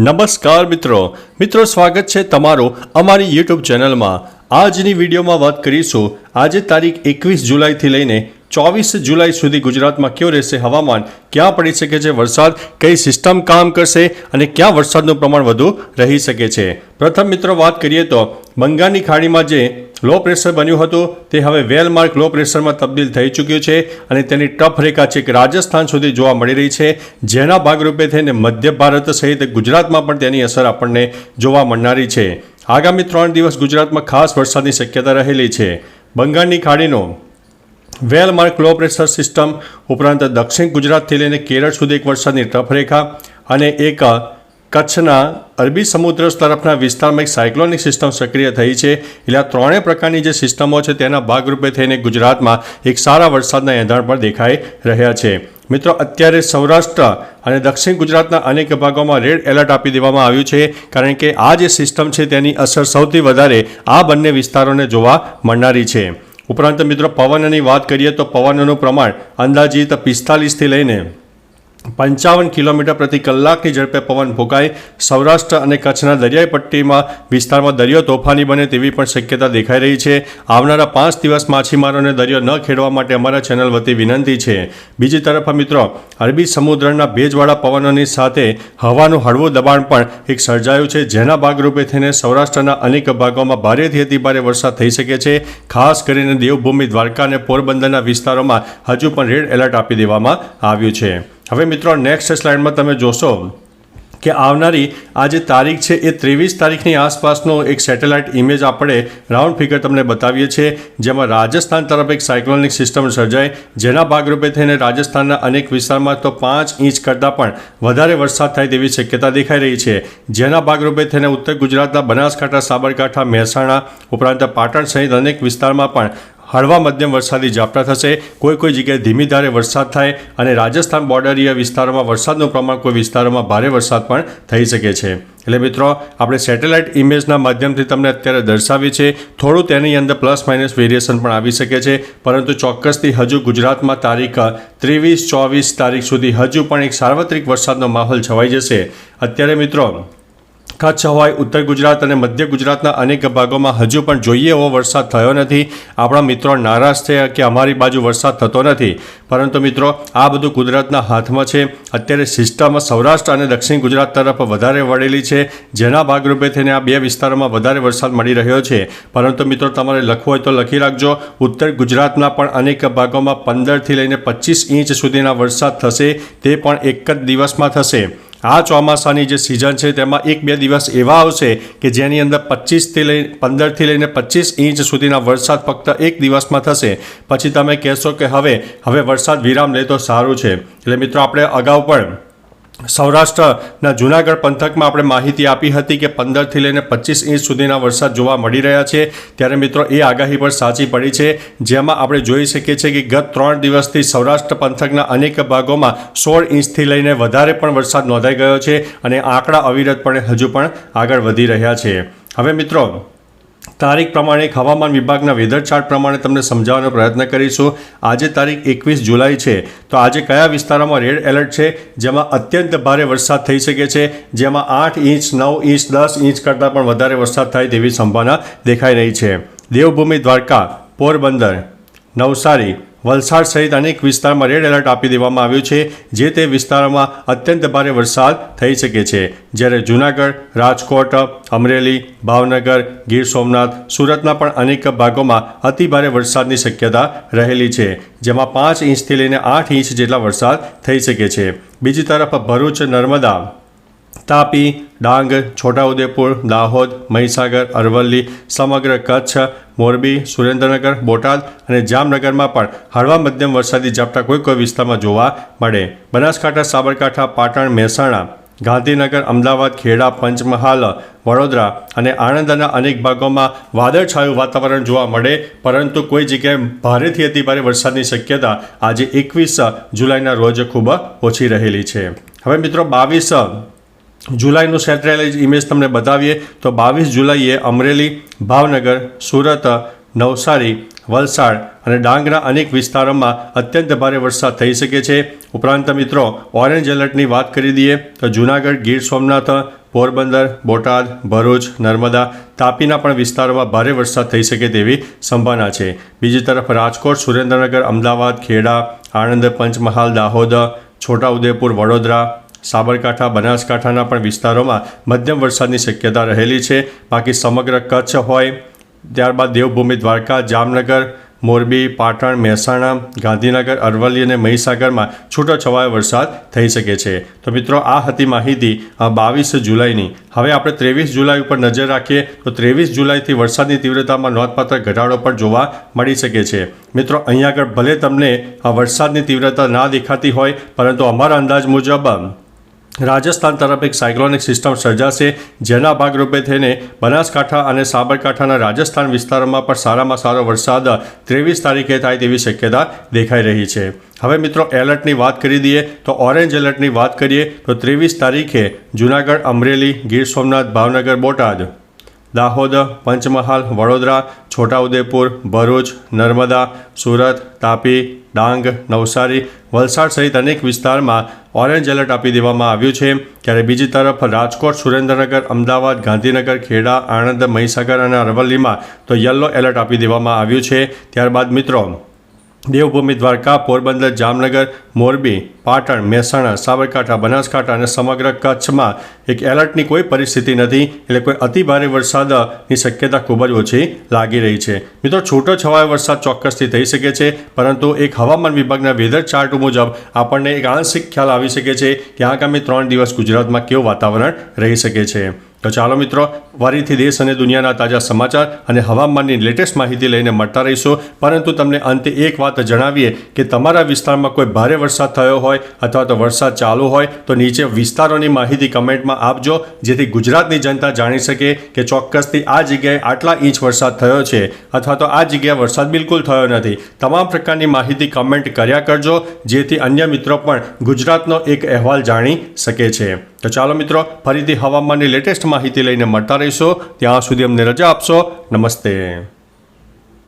નમસ્કાર મિત્રો. મિત્રો, સ્વાગત છે તમારું અમારી યુટ્યુબ ચેનલમાં. આજની વિડીયોમાં વાત કરીશું. આજે તારીખ એકવીસ જુલાઈથી લઈને ચોવીસ જુલાઈ સુધી ગુજરાતમાં કેવું રહેશે હવામાન? ક્યાં પડી શકે છે વરસાદ? કઈ સિસ્ટમ કામ કરશે? અને ક્યાં વરસાદનું પ્રમાણ વધુ રહી શકે છે? પ્રથમ મિત્રો, વાત કરીએ તો બંગાળની ખાડીમાં જે લો પ્રેશર બન્યું હતું. તે હવે વેલમાર્ક લો પ્રેશરમાં તબદીલ થઈ ચૂક્યું છે અને તેની ટફ રેખા છેક રાજસ્થાન સુધી જોવા મળી રહી છે. જેના ભાગરૂપે થઈને મધ્ય ભારત સહિત ગુજરાતમાં પણ તેની અસર આપણને જોવા મળનારી છે. આગામી ત્રણ દિવસ ગુજરાતમાં ખાસ વરસાદની શક્યતા રહેલી છે. બંગાળની ખાડીનો well marked low pressure system ઉપરાંત દક્ષિણ ગુજરાતથી લઈને કેરળ સુધી એક વરસાદની ટફ રેખા અને એક કચ્છના અરબી સમુદ્ર તરફના વિસ્તારમાં એક સાયક્લોનિક સિસ્ટમ સક્રિય થઈ છે. એટલે આ ત્રણેય પ્રકારની જે સિસ્ટમો છે તેના ભાગરૂપે થઈને ગુજરાતમાં એક સારા વરસાદના એંધાણ પણ દેખાઈ રહ્યા છે. મિત્રો, અત્યારે સૌરાષ્ટ્ર અને દક્ષિણ ગુજરાતના અનેક ભાગોમાં રેડ એલર્ટ આપી દેવામાં આવ્યું છે. કારણ કે આ જે સિસ્ટમ છે તેની અસર સૌથી વધારે આ બંને વિસ્તારોને જોવા મળનારી છે. ઉપરાંત મિત્રો, પવનની વાત કરીએ તો પવનનું પ્રમાણ અંદાજિત પિસ્તાલીસથી લઈને પંચાવન કિલોમીટર પ્રતિ કલાકની ઝડપે પવન ફૂંકાય સૌરાષ્ટ્ર અને કચ્છના દરિયાઈ પટ્ટીમાં વિસ્તારમાં દરિયો તોફાની બને તેવી પણ શક્યતા દેખાઈ રહી છે. આવનારા પાંચ દિવસ માછીમારોને દરિયો ન ખેડવા માટે અમારા ચેનલ વતી વિનંતી છે. બીજી તરફ મિત્રો, અરબી સમુદ્રના ભેજવાળા પવનોની સાથે હવાનું હળવું દબાણ પણ એક સર્જાયું છે. જેના ભાગરૂપે થઈને સૌરાષ્ટ્રના અનેક ભાગોમાં ભારેથી અતિભારે વરસાદ થઈ શકે છે. ખાસ કરીને દેવભૂમિ દ્વારકા અને પોરબંદરના વિસ્તારોમાં હજુ પણ રેડ એલર્ટ આપી દેવામાં આવ્યું છે. હવે મિત્રો નેક્સ્ટ સ્લાઇડમાં તમે જોશો કે આવનારી આ જે તારીખ છે, એ ત્રેવીસ તારીખની આસપાસનો એક સેટેલાઇટ ઇમેજ આપણે રાઉન્ડ ફિગર તમને બતાવીએ છીએ, જેમાં રાજસ્થાન તરફ એક સાયક્લોનિક સિસ્ટમ સર્જાય. જેના ભાગરૂપે થઈને રાજસ્થાનના અનેક વિસ્તારમાં તો પાંચ ઇંચ કરતાં પણ વધારે વરસાદ થાય તેવી શક્યતા દેખાઈ રહી છે. જેના ભાગરૂપે થઈને ઉત્તર ગુજરાતના બનાસકાંઠા, સાબરકાંઠા, મહેસાણા ઉપરાંત પાટણ સહિત અનેક વિસ્તારમાં પણ હળવા મધ્યમ વરસાદી ઝાપટા થશે. કોઈ કોઈ જગ્યાએ ધીમી ધારે વરસાદ થાય અને રાજસ્થાન બોર્ડરીય વિસ્તારોમાં વરસાદનું પ્રમાણ કોઈ વિસ્તારોમાં ભારે વરસાદ પણ થઈ શકે છે. એટલે મિત્રો, આપણે સેટેલાઇટ ઇમેજના માધ્યમથી તમને અત્યારે દર્શાવી છે થોડું તેની અંદર પ્લસ માઇનસ વેરિએશન પણ આવી શકે છે. પરંતુ ચોક્કસથી હજુ ગુજરાતમાં તારીખ ત્રેવીસ ચોવીસ તારીખ સુધી હજુ પણ એક સાર્વત્રિક વરસાદનો માહોલ છવાઈ જશે. અત્યારે મિત્રો કચ્છ હોય, ઉત્તર ગુજરાત અને મધ્ય ગુજરાતના અનેક ભાગોમાં હજુ પણ જોઈએ એવો વરસાદ થયો નથી. આપણા મિત્રો નારાજ થયા કે અમારી બાજુ વરસાદ થતો નથી. પરંતુ મિત્રો, આ બધું કુદરતના હાથમાં છે. અત્યારે સિસ્ટમ સૌરાષ્ટ્ર અને દક્ષિણ ગુજરાત તરફ વધારે વળેલી છે. જેના ભાગરૂપે થઈને આ બે વિસ્તારોમાં વધારે વરસાદ મળી રહ્યો છે. પરંતુ મિત્રો, તમારે લખવું હોય તો લખી રાખજો. ઉત્તર ગુજરાતના પણ અનેક ભાગોમાં પંદરથી લઈને પચીસ ઇંચ સુધીના વરસાદ થશે. તે પણ એક જ દિવસમાં થશે. આ ચોમાસાની જે સિઝન છે, તેમાં એક બે દિવસ એવા આવશે કે જેની અંદર પચીસથી લઈ, પંદરથી લઈને પચીસ ઇંચ સુધીના વરસાદ ફક્ત એક દિવસમાં થશે. પછી તમે કહેશો કે હવે હવે વરસાદ વિરામ લે તો સારું છે. એટલે મિત્રો, આપણે અગાઉ પણ સૌરાષ્ટ્રના જૂનાગઢ પંથકમાં આપણે માહિતી આપી હતી કે પંદરથી લઈને પચીસ ઇંચ સુધીના વરસાદ જોવા મળી રહ્યા છે. ત્યારે મિત્રો, એ આગાહી પણ સાચી પડી છે. જેમાં આપણે જોઈ શકીએ છીએ કે ગત ત્રણ દિવસથી સૌરાષ્ટ્ર પંથકના અનેક ભાગોમાં સોળ ઇંચથી લઈને વધારે પણ વરસાદ નોંધાઈ ગયો છે અને આંકડા અવિરતપણે હજુ પણ આગળ વધી રહ્યા છે. હવે મિત્રો તારીખ પ્રમાણે હવામાન વિભાગના વેધર ચાર્ટ પ્રમાણે તમને સમજાવવાનો પ્રયત્ન કરીશું. આજે તારીખ એકવીસ જુલાઈ છે. તો આજે કયા વિસ્તારોમાં રેડ એલર્ટ છે? જેમાં અત્યંત ભારે વરસાદ થઈ શકે છે. જેમાં આઠ ઇંચ, નવ ઇંચ, દસ ઇંચ કરતાં પણ વધારે વરસાદ થાય તેવી સંભાવના દેખાઈ રહી છે. દેવભૂમિ દ્વારકા, પોરબંદર, નવસારી વલસાડ સહિત અનેક વિસ્તારમાં રેડ એલર્ટ આપી દેવામાં આવ્યું છે, જે તે વિસ્તારોમાં અત્યંત ભારે વરસાદ થઈ શકે છે. જ્યારે જૂનાગઢ, રાજકોટ, અમરેલી, ભાવનગર, ગીર સોમનાથ, સુરતના પણ અનેક ભાગોમાં અતિભારે વરસાદની શક્યતા રહેલી છે, જેમાં પાંચ ઇંચથી લઈને આઠ ઇંચ જેટલા વરસાદ થઈ શકે છે. બીજી તરફ ભરૂચ, નર્મદા તાપી, ડાંગ, છોટાઉદેપુર, દાહોદ, મહીસાગર, અરવલ્લી, સમગ્ર કચ્છ, મોરબી, સુરેન્દ્રનગર, બોટાદ અને જામનગરમાં પણ હળવા મધ્યમ વરસાદી ઝાપટા કોઈ કોઈ વિસ્તારમાં જોવા મળે. બનાસકાંઠા, સાબરકાંઠા, પાટણ, મહેસાણા, ગાંધીનગર, અમદાવાદ, ખેડા, પંચમહાલ, વડોદરા અને આણંદના અનેક ભાગોમાં વાદળછાયું વાતાવરણ જોવા મળે, પરંતુ કોઈ જગ્યાએ ભારેથી અતિ ભારે વરસાદની શક્યતા આજે એકવીસ જુલાઈના રોજ ખૂબ ઓછી રહેલી છે. હવે મિત્રો, બાવીસ જુલાઈનું સેટેલાઇટ ઇમેજ તમને બતાવીએ તો બાવીસ જુલાઈએ અમરેલી, ભાવનગર, સુરત, નવસારી, વલસાડ અને ડાંગના અનેક વિસ્તારોમાં અત્યંત ભારે વરસાદ થઈ શકે છે. ઉપરાંત મિત્રો, ઓરેન્જ એલર્ટની વાત કરી દઈએ તો જૂનાગઢ, ગીર સોમનાથ, પોરબંદર, બોટાદ, ભરૂચ, નર્મદા, તાપીના પણ વિસ્તારોમાં ભારે વરસાદ થઈ શકે તેવી સંભાવના છે. બીજી તરફ રાજકોટ, સુરેન્દ્રનગર, અમદાવાદ, ખેડા, આણંદ, પંચમહાલ, દાહોદ, છોટાઉદેપુર, વડોદરા સાબરકાંઠા, બનાસકાંઠાના પણ વિસ્તારોમાં મધ્યમ વરસાદની શક્યતા રહેલી છે. બાકી સમગ્ર કચ્છ હોય ત્યારબાદ દેવભૂમિ, દ્વારકા, જામનગર, મોરબી, પાટણ, મહેસાણા, ગાંધીનગર, અરવલ્લી અને મહીસાગરમાં છૂટોછવાયો વરસાદ થઈ શકે છે. તો મિત્રો, આ હતી માહિતી બાવીસ જુલાઈની. હવે આપણે ત્રેવીસ જુલાઈ ઉપર નજર રાખીએ તો ત્રેવીસ જુલાઈથી વરસાદની તીવ્રતામાં નોંધપાત્ર ઘટાડો પણ જોવા મળી શકે છે. મિત્રો અહીંયા આગળ ભલે તમને વરસાદની તીવ્રતા ના દેખાતી હોય, પરંતુ અમારા અંદાજ મુજબ રાજસ્થાન તરફ એક સાયક્લોનિક સિસ્ટમ સર્જાશે, જેના ભાગરૂપે થઈને બનાસકાંઠા અને સાબરકાંઠાના રાજસ્થાન વિસ્તારોમાં પણ સારામાં સારો વરસાદ ત્રેવીસ તારીખે થાય તેવી શક્યતા દેખાઈ રહી છે. હવે મિત્રો, એલર્ટની વાત કરી દઈએ તો ઓરેન્જ એલર્ટની વાત કરીએ તો ત્રેવીસ તારીખે જૂનાગઢ, અમરેલી, ગીર સોમનાથ, ભાવનગર, બોટાદ. દાહોદ, પંચમહાલ, વડોદરા, છોટાઉદેપુર, ભરૂચ, નર્મદા, સુરત, તાપી, ડાંગ, નવસારી, વલસાડ સહિત અનેક વિસ્તારમાં ઓરેન્જ એલર્ટ આપી દેવામાં આવ્યું છે. ત્યારે બીજી તરફ રાજકોટ, સુરેન્દ્રનગર, અમદાવાદ, ગાંધીનગર, ખેડા, આણંદ, મહીસાગર અને અરવલ્લીમાં તો યલો એલર્ટ આપી દેવામાં આવ્યું છે. ત્યારબાદ મિત્રો દેવભૂમિ દ્વારકા, પોરબંદર, જામનગર, મોરબી, પાટણ, મહેસાણા, સાબરકાંઠા, બનાસકાંઠા અને સમગ્ર કચ્છમાં એક એલર્ટની કોઈ પરિસ્થિતિ નથી. એટલે કોઈ અતિ ભારે વરસાદની શક્યતા ખૂબ જ ઓછી લાગી રહી છે. મિત્રો, છૂટો છવાયો વરસાદ ચોક્કસથી થઈ શકે છે, પરંતુ એક હવામાન વિભાગના વેધર ચાર્ટ મુજબ આપણને એક આંશિક ખ્યાલ આવી શકે છે કે આગામી ત્રણ દિવસ ગુજરાતમાં કેવું વાતાવરણ રહી શકે છે. તો ચાલો મિત્રો, ફરીથી દેશ અને દુનિયાના તાજા સમાચાર અને હવામાનની લેટેસ્ટ માહિતી લઈને મળતા રહીશું. પરંતુ તમને અંતે એક વાત જણાવીએ કે તમારા વિસ્તારમાં કોઈ ભારે વરસાદ થયો હોય અથવા તો વરસાદ ચાલુ હોય, તો નીચે વિસ્તારોની માહિતી કમેન્ટમાં આપજો, જેથી ગુજરાતની જનતા જાણી શકે કે ચોક્કસથી આ જગ્યાએ આટલા ઇંચ વરસાદ થયો છે અથવા તો આ જગ્યાએ વરસાદ બિલકુલ થયો નથી. તમામ પ્રકારની માહિતી કમેન્ટ કર્યા કરજો, જેથી અન્ય મિત્રો પણ ગુજરાતનો એક અહેવાલ જાણી શકે છે. તો ચાલો મિત્રો, ફરીથી હવામાનની લેટેસ્ટ માહિતી લઈને મળતા રહીશો. ત્યાં સુધી અમને રજા આપશો. નમસ્તે.